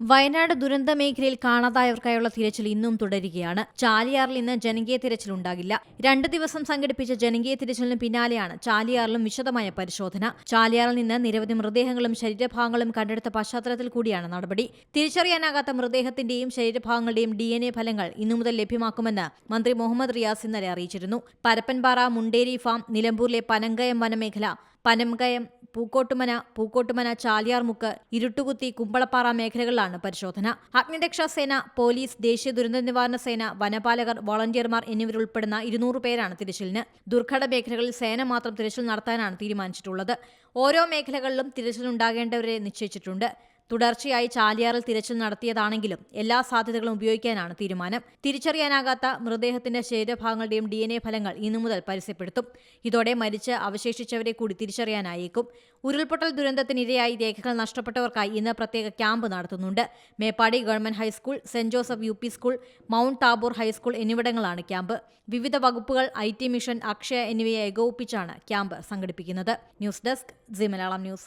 വയനാട് ദുരന്ത മേഖലയിൽ കാണാതായവർക്കായുള്ള തിരച്ചിൽ ഇന്നും തുടരുകയാണ്. ചാലിയാറിൽ ഇന്ന് ജനകീയ തിരച്ചിൽ ഉണ്ടാകില്ല. രണ്ട് ദിവസം സംഘടിപ്പിച്ച ജനകീയ തിരച്ചിലിന് പിന്നാലെയാണ് ചാലിയാറിലും വിശദമായ പരിശോധന. ചാലിയാറിൽ നിന്ന് നിരവധി മൃതദേഹങ്ങളും ശരീരഭാഗങ്ങളും കണ്ടെടുത്ത പശ്ചാത്തലത്തിൽ കൂടിയാണ് നടപടി. തിരിച്ചറിയാനാകാത്ത മൃതദേഹത്തിന്റെയും ശരീരഭാഗങ്ങളുടെയും ഡി എൻ എ ഫലങ്ങൾ ഇന്നു മുതൽ ലഭ്യമാക്കുമെന്ന് മന്ത്രി മുഹമ്മദ് റിയാസ് ഇന്നലെ അറിയിച്ചിരുന്നു. പരപ്പൻപാറ മുണ്ടേരി ഫാം നിലമ്പൂരിലെ പനങ്കയം വനമേഖല പനംകയം പൂക്കോട്ടുമന പൂക്കോട്ടുമന ചാലിയാർമുക്ക് ഇരുട്ടുകുത്തി കുമ്പളപ്പാറ മേഖലകളിലാണ് പരിശോധന. അഗ്നിരക്ഷാ സേന പോലീസ് ദേശീയ ദുരന്ത നിവാരണ സേന വനപാലകർ വോളണ്ടിയർമാർ എന്നിവരുൾപ്പെടുന്ന ഇരുന്നൂറ് പേരാണ് തിരച്ചിലിന്. ദുർഘട മേഖലകളിൽ സേന മാത്രം തിരച്ചിൽ നടത്താനാണ് തീരുമാനിച്ചിട്ടുള്ളത്. ഓരോ മേഖലകളിലും തിരച്ചിലുണ്ടാകേണ്ടവരെ നിശ്ചയിച്ചിട്ടുണ്ട്. തുടർച്ചയായി ചാലിയാറിൽ തിരച്ചിൽ നടത്തിയതാണെങ്കിലും എല്ലാ സാധ്യതകളും ഉപയോഗിക്കാനാണ് തീരുമാനം. തിരിച്ചറിയാനാകാത്ത മൃതദേഹത്തിന്റെ ശരീരഭാഗങ്ങളുടെയും ഡി എൻ എ ഫലങ്ങൾ ഇന്നു മുതൽ പരസ്യപ്പെടുത്തും. ഇതോടെ മരിച്ച് അവശേഷിച്ചവരെ കൂടി തിരിച്ചറിയാനായേക്കും. ഉരുൾപൊട്ടൽ ദുരന്തത്തിനിരയായി രേഖകൾ നഷ്ടപ്പെട്ടവർക്കായി ഇന്ന് പ്രത്യേക ക്യാമ്പ് നടത്തുന്നുണ്ട്. Meppadi government high school saint Joseph U P school mount Tabor high school എന്നിവിടങ്ങളാണ് camp. വിവിധ വകുപ്പുകൾ ഐ ടി മിഷൻ അക്ഷയ എന്നിവയെ ഏകോപിപ്പിച്ചാണ് ക്യാമ്പ് സംഘടിപ്പിക്കുന്നത്. News desk Zee Malayalam news.